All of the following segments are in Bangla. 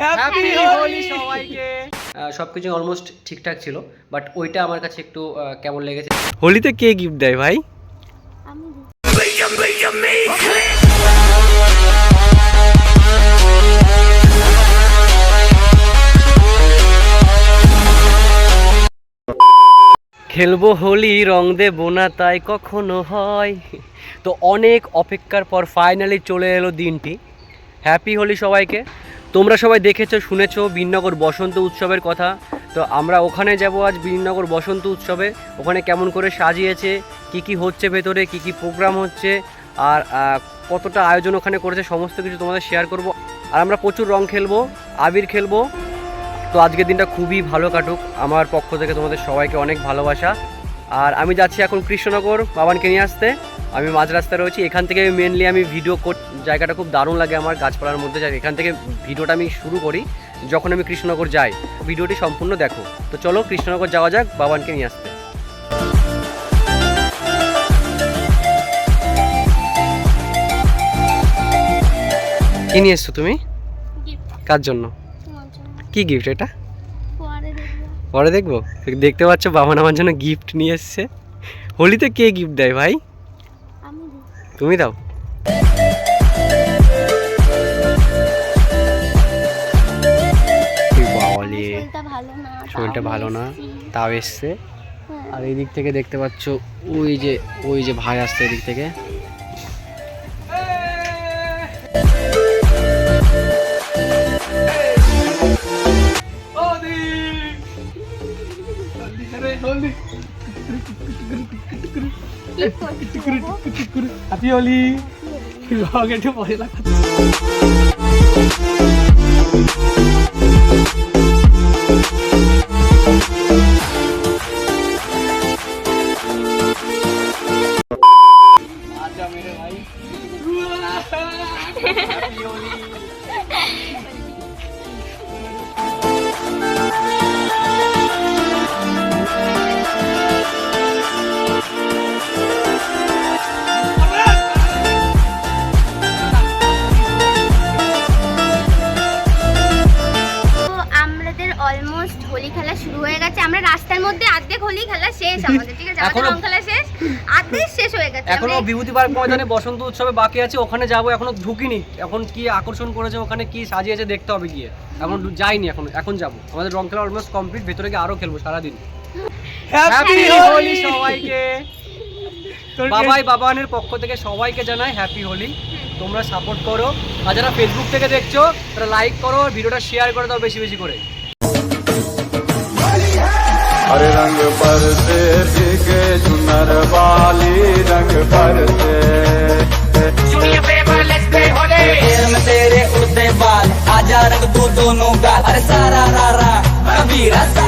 হ্যাপি হোলি সবাইকে। সব কিছু অলমোস্ট ঠিকঠাক ছিল বাট ওইটা আমার কাছে একটু কেমন লেগেছে? হোলিতে কে গিফট দেয় ভাই? আমি খেলব হোলি রং দেবো না তাই কখনো হয়। তো অনেক অপেক্ষার পর ফাইনালি চলে এলো দিনটি। হ্যাপি হোলি সবাইকে। তোমরা সবাই দেখেছ, শুনেছো বিননগর বসন্ত উৎসবের কথা। তো আমরা ওখানে যাব আজ বিননগর বসন্ত উৎসবে। ওখানে কেমন করে সাজিয়েছে, কি কি হচ্ছে ভেতরে, কি কি প্রোগ্রাম হচ্ছে, আর কতটা আয়োজন ওখানে করেছে, সমস্ত কিছু তোমাদের শেয়ার করব। আর আমরা প্রচুর রং খেলব, আবির খেলব। তো আজকের দিনটা খুবই ভালো কাটুক। আমার পক্ষ থেকে তোমাদের সবাইকে অনেক ভালোবাসা। আর আমি যাচ্ছি এখন কৃষ্ণনগর বাবানকে নিয়ে আসতে। আমি মাঝ রাস্তায় রয়েছি। এখান থেকে মেনলি আমি ভিডিও কর জায়গাটা খুব দারুণ লাগে আমার গাছপালার মধ্যে। যাই এখান থেকে ভিডিওটা আমি শুরু করি। যখন আমি কৃষ্ণনগর যাই ভিডিওটি সম্পূর্ণ দেখো। তো চলো কৃষ্ণনগর যাওয়া যাক বাবানকে নিয়ে আসতে। কি নিয়ে এসছো তুমি? কার জন্য? কি গিফট এটা? পরে দেখব। দেখতে পাচ্ছ বাবা আমার জন্য গিফট নিয়ে এসছে। হোলিতে কে গিফট দেয় ভাই? তুমি দাও। শরীরটা ভালো না এসছি। তাও এসছে। হ্যাঁ। আর এই দিক থেকে দেখতে পাচ্ছ ওই যে ওই যে ভাই আসছে এদিক থেকে। কি করছি বাবু? হ্যাপি হোলি ব্লগ একটু পরে লাগা খেলা শেষ আমাদের ঠিক আছে? আমাদের রং খেলা শেষ? শেষ হয়ে গেছে। এখনও বিভূতি পার্ক ময়দানে বসন্ত উৎসবে বাকি আছে ওখানে যাব এখনও ঢুকিনি। এখন কি আকর্ষণ করেছে ওখানে কি সাজিয়েছে দেখতে হবে গিয়ে। এখন যাইনি এখন এখন যাব। আমাদের রং খেলা অলমোস্ট কমপ্লিট ভেতরে গিয়ে আরও খেলব সারাদিন। হ্যাপি হোলি সবাইকে। বাবাই বাবানের পক্ষ থেকে সবাইকে জানাই হ্যাপি হোলি তোমরা সাপোর্ট করো। আর যারা ফেসবুক থেকে দেখছ তারা লাইক করো ভিডিওটা শেয়ার করে দাও বেশি বেশি করে। हरे रंग परते बिके चुनर वाली रंग पर से तेरे उड़ते बाल आजा रंग तू दोनों का। अरे सारा रारा कबीरा सारा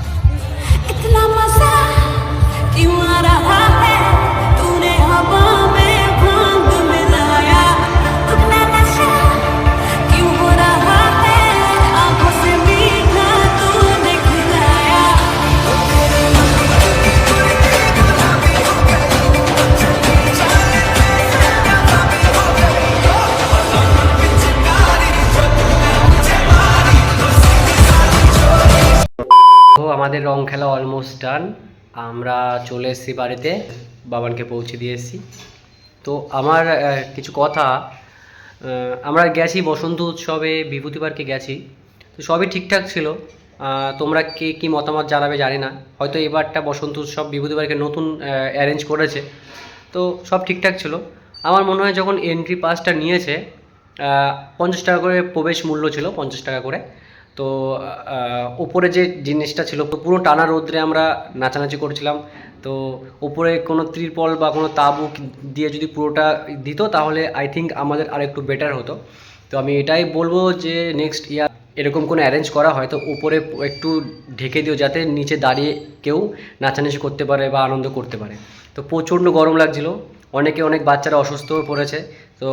আমাদের রং খেলা অলমোস্ট ডান আমরা চলে এসেছি বাড়িতে, বাবানকে পৌঁছে দিয়ে এসেছি। তো আমার কিছু কথা আমরা গেছি বসন্ত উৎসবে, বিভূতি পার্কে গেছি। তো সবই ঠিকঠাক ছিল। তোমরা কে কী মতামত জানাবে জানি না। হয়তো এবারটা বসন্ত উৎসব, বিভূতি পার্কে নতুন অ্যারেঞ্জ করেছে। তো সব ঠিকঠাক ছিল। আমার মনে হয় যখন এন্ট্রি পাসটা নিয়েছে পঞ্চাশ টাকা করে প্রবেশ মূল্য ছিল, পঞ্চাশ টাকা করে। তো ওপরে যে জিনিসটা ছিল, তো পুরো টানা রোদ্রে আমরা নাচানাচি করছিলাম। তো ওপরে কোনো ত্রিপল বা কোনো তাবু দিয়ে যদি পুরোটা দিত, তাহলে আই থিঙ্ক আমাদের আর একটু বেটার হতো। তো আমি এটাই বলব যে নেক্সট ইয়ার এরকম কোনো অ্যারেঞ্জ করা হয়, তো উপরে একটু ঢেকে দিও যাতে নিচে দাঁড়িয়ে কেউ নাচানাচি করতে পারে বা আনন্দ করতে পারে। তো প্রচণ্ড গরম লাগছিল। অনেকে অনেক বাচ্চারা অসুস্থ হয়ে পড়েছে। তো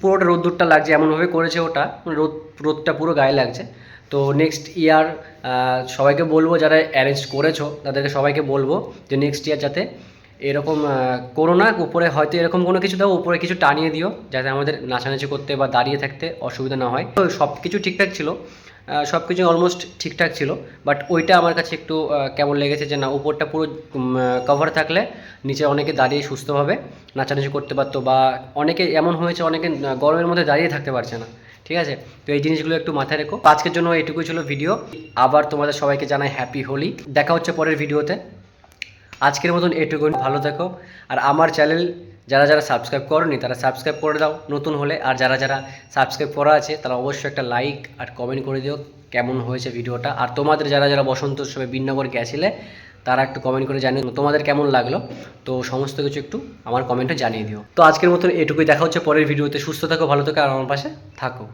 পুরোটা রোদ্দুরটা লাগছে, এমনভাবে করেছে ওটা। রোদ, রোদটা পুরো গায়ে লাগছে। তো নেক্সট ইয়ার সবাইকে বলব যারা অ্যারেঞ্জ করেছ, তাদেরকে সবাইকে বলব যে নেক্সট ইয়ার যাতে এরকম করো না, উপরে হয়তো এরকম কোনো কিছু দাও, উপরে কিছু টানিয়ে দিও, যাতে আমাদের নাচানাচি করতে বা দাঁড়িয়ে থাকতে অসুবিধা না হয়। তো সব কিছু ঠিকঠাক ছিল সব কিছু অলমোস্ট ঠিকঠাক ছিল বাট ওইটা আমার কাছে একটু কেমন লেগেছে যে না, উপরটা পুরো কভার থাকলে নিচে অনেকে দাঁড়িয়ে সুস্থভাবে নাচানাচি করতে পারতো বা অনেকে এমন হয়েছে, অনেকে গরমের মধ্যে দাঁড়িয়ে থাকতে পারছে না। ঠিক আছে? তো এই জিনিসগুলো একটু মাথায় রেখো। আজকের জন্য এটুকুই ছিল ভিডিও আবার তোমাদের সবাইকে জানাই হ্যাপি হোলি দেখা হচ্ছে পরের ভিডিওতে আজকের মতন এটুকু ভালো থেকো। আর আমার চ্যানেল যারা যারা সাবস্ক্রাইব করনি, তারা সাবস্ক্রাইব করে দাও। নতুন হলে আর যারা যারা সাবস্ক্রাইব করা আছে, তারা অবশ্যই একটা লাইক আর কমেন্ট করে দিও। কেমন হয়েছে ভিডিওটা আর তোমাদের যারা যারা বসন্ত উৎসবে বিনগর গেছিলে তারা একটু কমেন্ট করে জানিয়ে তোমাদের কেমন লাগল? তো সমস্ত কিছু একটু আমার কমেন্টে জানিয়ে দিও। তো আজকের মতন এটুকুই, দেখা হচ্ছে পরের ভিডিওতে। সুস্থ থাকো, ভালো থাকো, আর আমার পাশে থাকো।